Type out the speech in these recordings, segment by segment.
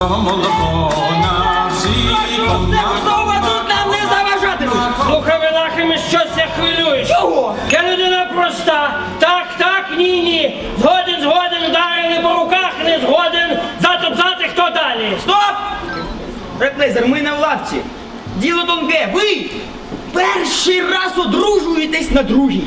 молоко на тут нам не заважатиме? Слухай, Менахиме, щось я хвилююсь. Чого? Я людина проста. Так, так, ні, ні. Згоден, згоден, вдарили по руках, не згоден. Затоп-зати, хто далі? Стоп! Реплейзер, ми в лавці. Діло тонке, ви перший раз одружуєтесь на другій.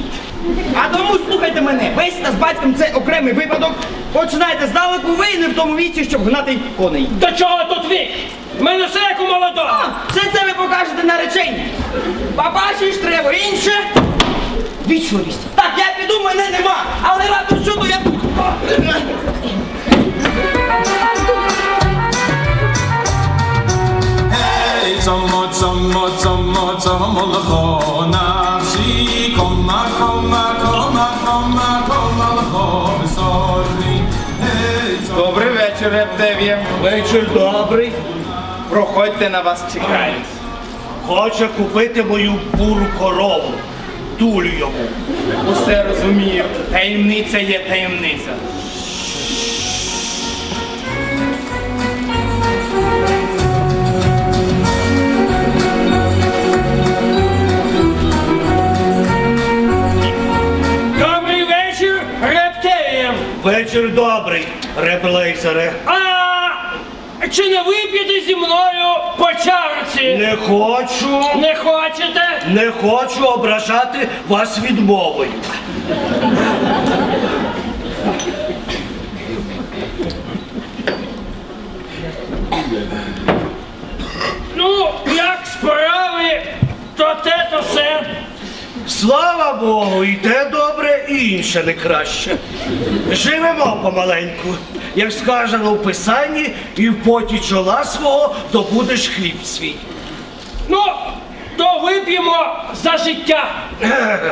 А тому слухайте мене, весь з батьком це окремий випадок. Починайте здалеку, ви не в тому віці, щоб гнати коней. До чого тут вік? В Мене все як у молодого. А, все це ви покажете на реченні. Побачиш, треба інше. Вічливість. Так, я піду, мене нема. Але раптом то я тут. Гей, цомо, цомо, цомо, цомо молоко вечір, Евдевія. Вечір добрий. Проходьте, на вас чекають. Хоче купити мою буру корову. Дулю йому. Усе розумію. Таємниця є таємниця. Вечір добрий, реплейсере. А чи не вип'єте зі мною по чарці? Не хочу, Не хочете? не хочу ображати вас відмовою. Ну, як справи, то те, то все. Слава Богу, і те добре, не краще. Живемо помаленьку. Як сказано в Писанні, і в поті чола свого добудеш хліб свій. Ну, то вип'ємо за життя.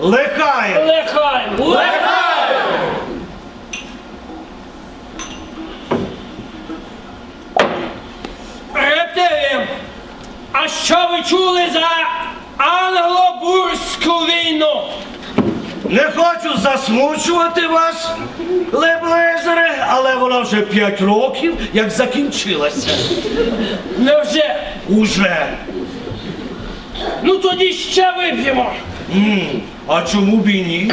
Лехаєм! Лехай. Лехай. Рептиліям, а що ви чули за англо-бурську війну? Не хочу засмучувати вас, леблезере, але вона вже п'ять років як закінчилася. Невже? Уже. Ну тоді ще вип'ємо. М, А чому б і ні?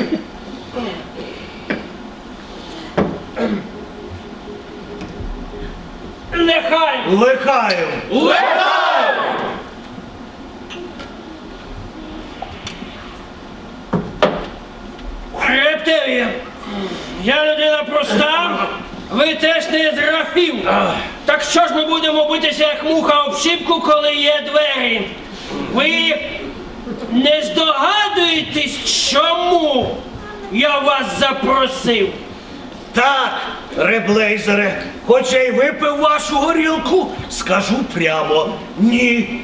Нехай. Лихаєм. Рептилія, я людина проста, ви теж не з графів. Так що ж ми будемо битися як муха об шибку, коли є двері? Ви не здогадуєтесь, чому я вас запросив? Так, реблейзере, хоч я й випив вашу горілку, скажу прямо ні.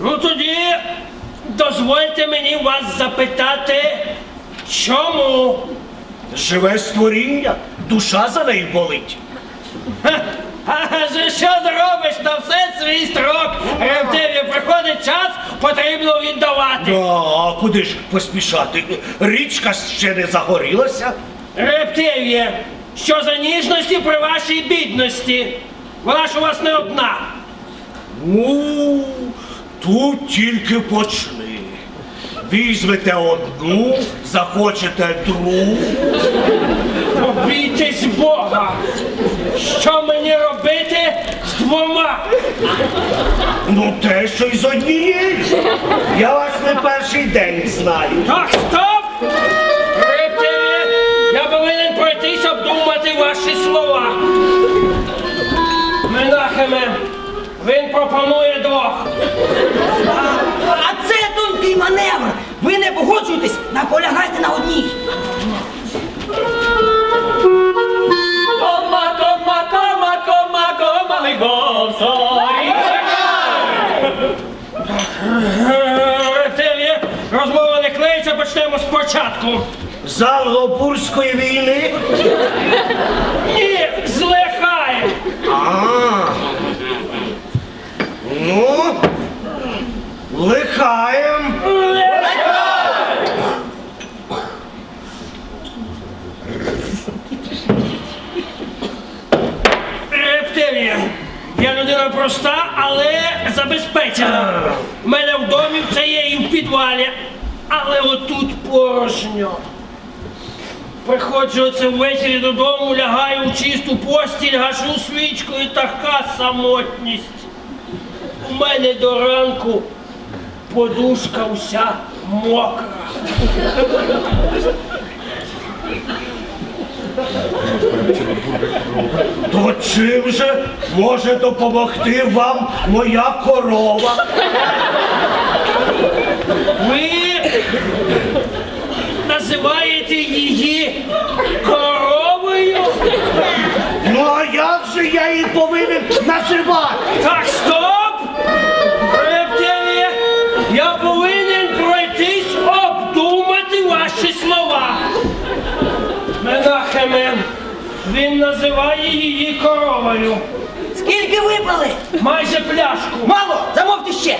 Ну тоді дозвольте мені вас запитати, чому? Живе створіння, душа за нею болить. А що зробиш на все свій строк? Рептилія, приходить час, потрібно віддавати. А куди ж поспішати? Річка ще не загорілася. Рептилія, що за ніжності при вашій бідності? Вона ж у вас не одна. Ну, тут тільки почни. Візьмете одну, захочете другу. Побійтесь Бога. Що мені робити з двома? Ну, те, що й з однією. Я вас не перший день знаю. Так, стоп! Рептилія, я повинен пройтись обдумати ваші слова. Менахеме, він пропонує двох. А маневр. Ви не погоджуєтесь, наполягайте на одній. Кома, кома, кома, кома, кома, госорі. Розмова не клеїться, почнемо спочатку. З англобурської війни. Ні, злехає. А. Ну, лихаєм. Людина проста, але забезпечена. У мене в домі все є і в підвалі, але отут порожньо. Приходжу оце ввечері додому, лягаю в чисту постіль, гашу свічку і така самотність. У мене до ранку подушка вся мокра. Чим же може допомогти вам моя корова? Ви називаєте її коровою? Ну а як же я її повинен називати? Так, стоп! Рептилія, я повинен пройтись, обдумати ваші слова. Менахеме, він називає її коровою. Скільки випали? Майже пляшку. Мало, замовте ще.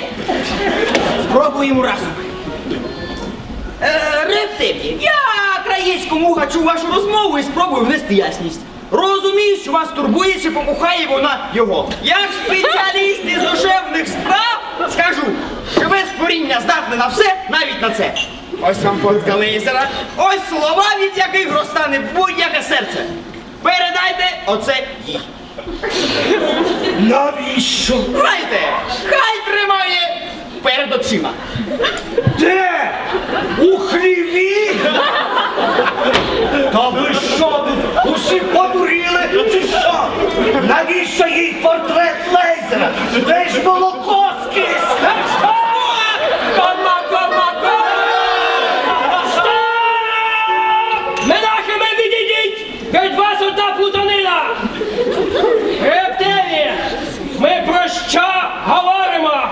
Спробуємо разом. Е, рептилії, я краєцьку муха чув вашу розмову і спробую внести ясність. Розумію, що вас турбує, чи покохає вона його. Як спеціаліст із душевних справ скажу, що без коріння здатне на все, навіть на це. Ось вам фотка лейзера, ось слова, від яких розтане будь-яке серце. Передайте оце їй. Навіщо? Знаєте, хай тримає перед очима. Де? У хліві? Та ви що тут? Усі подуріли чи що? Навіщо їй портрет лейзера? Де ж молоко скис? Кома, кома, кома! Стоп! Менахеме, відійдіть! Від вас одна плутанина! Рептилія, ми про що говоримо?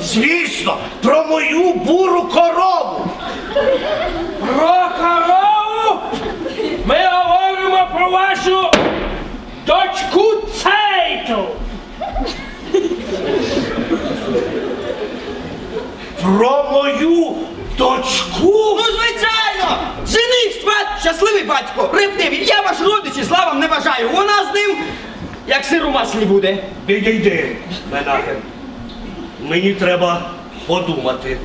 Звісно, про мою буру корову. Про корову? Ми говоримо про вашу дочку Цейту! Про мою дочку. Ну, звичайно! Женись, сват, щасливий батько, рептиві, я ваш родич і славам не бажаю. Вона з ним, як сир у маслі буде. Підійди, Менахем. Мені треба подумати.